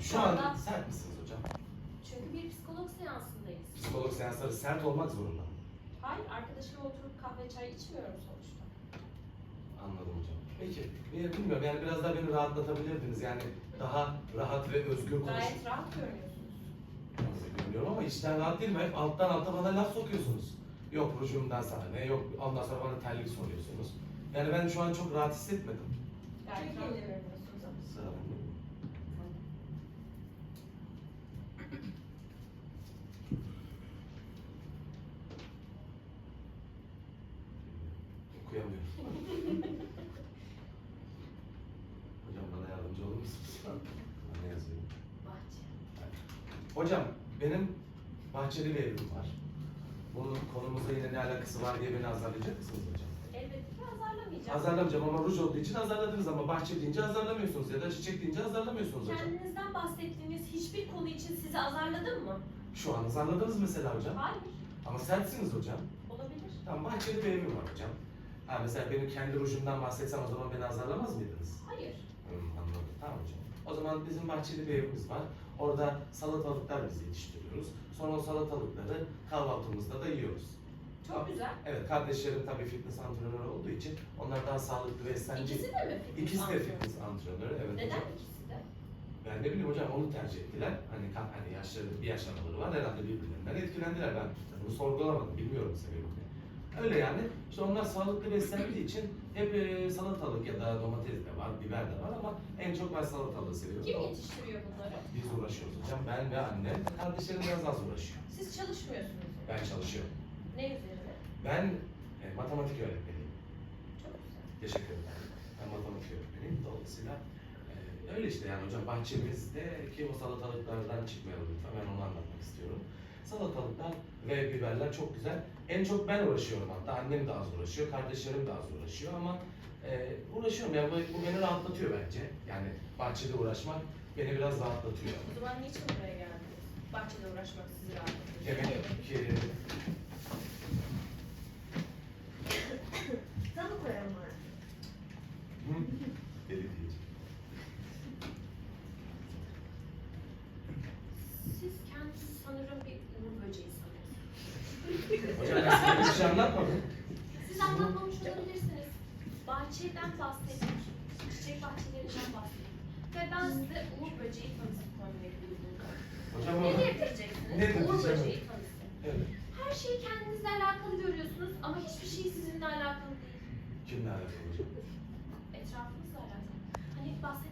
Şu an sert misiniz hocam? Çünkü bir psikolog seansındayız. Psikolog seansları sert olmak zorunda. Hayır, arkadaşımla oturup kahve çay içmiyorum sonuçta. Anladım hocam. Peki, e, bilmiyorum yani biraz daha beni rahatlatabilirdiniz. Yani daha rahat ve özgür konuş. Gayet rahat görünüyorsunuz. Bilmiyorum ama içten rahat değil mi? Hep alttan alta bana laf sokuyorsunuz. Yok rujumdan sana ne, yok ondan sonra bana terlik soruyorsunuz. Yani ben şu an çok rahat hissetmedim. Gayet rahat görünüyorsunuz ama. Sıra bende mi? Okuyamıyorum. Hocam bana yardımcı olur musunuz? Ne yazayım? Bahçe. Hocam benim bahçeli bir evim var. Bunun konumuzla yine ne alakası var diye beni azarlayacak mısınız hocam? Elbette ki azarlamayacağım. Azarlamayacağım ama ruj olduğu için azarladınız ama bahçe deyince azarlamıyorsunuz ya da çiçek deyince azarlamıyorsunuz hocam. Kendinizden bahsettiğiniz hiçbir konu için sizi azarladım mı? Şu an azarladınız mesela hocam. Hayır. Ama sertsiniz hocam. Olabilir. Tamam bahçeli bir evim var hocam. Ha mesela benim kendi rujumdan bahsetsem o zaman beni azarlamaz mıydınız? Hayır. Hmm, anladım. Tamam hocam. O zaman bizim bahçeli bir evimiz var. Orada salatalıklar biz yetiştiriyoruz. Sonra o salatalıkları kahvaltımızda da yiyoruz. Çok güzel. Evet, kardeşlerim tabii fitness antrenörü olduğu için onlar daha sağlıklı beslenci. İkisi de mi fitness İkisi de antrenörü? fitness antrenörü, evet Neden hocam. ikisi de? Ben ne bileyim hocam onu tercih ettiler. Hani ka- hani yaşları bir yaş araları var herhalde birbirlerinden etkilendiler ben. Bunu sorgulamadım, bilmiyorum sebebini. Öyle yani. İşte onlar sağlıklı beslendiği için hep e, salatalık ya da domates de var, biber de var ama en çok ben salatalığı seviyorum. Kim yetiştiriyor bunları? Biz uğraşıyoruz hocam. Ben ve annem. Kardeşlerim biraz az uğraşıyor. Siz çalışmıyorsunuz. Ben çalışıyorum. Ne üzerine? Ben e, matematik öğretmeniyim. Çok güzel. Teşekkür ederim. Ben matematik öğretmeniyim. Dolayısıyla e, öyle işte yani hocam bahçemizde ki o salatalıklardan çıkmayalım lütfen. Ben onu anlatmak istiyorum. Salatalıklar ve biberler çok güzel. En çok ben uğraşıyorum hatta. Annem de az uğraşıyor, kardeşlerim de az uğraşıyor ama e, uğraşıyorum. Yani bu, bu beni rahatlatıyor bence. Yani bahçede uğraşmak beni biraz rahatlatıyor. O zaman niçin buraya geldiniz? Bahçede uğraşmak sizi rahatlatıyor. Demek ki Sana koyalım artık. Deli diyeceğim. Siz kendinizi sanırım bir böceği sanıyorsunuz. Hocam ben size bir şey anlatmadım. Siz anlatmamış olabilirsiniz. Bahçeden bahsettik. Çiçek bahçelerinden bahsettik. Ve ben size uğur böceği tanısı koymayı buldum. Hocam. Ne diyeceksiniz? Ne uğur böceği tanısı. Evet. Her şeyi kendinizle alakalı görüyorsunuz ama hiçbir şey sizinle alakalı değil. Kimle alakalı hocam? Etrafınızla alakalı. Hani bahsetmiştik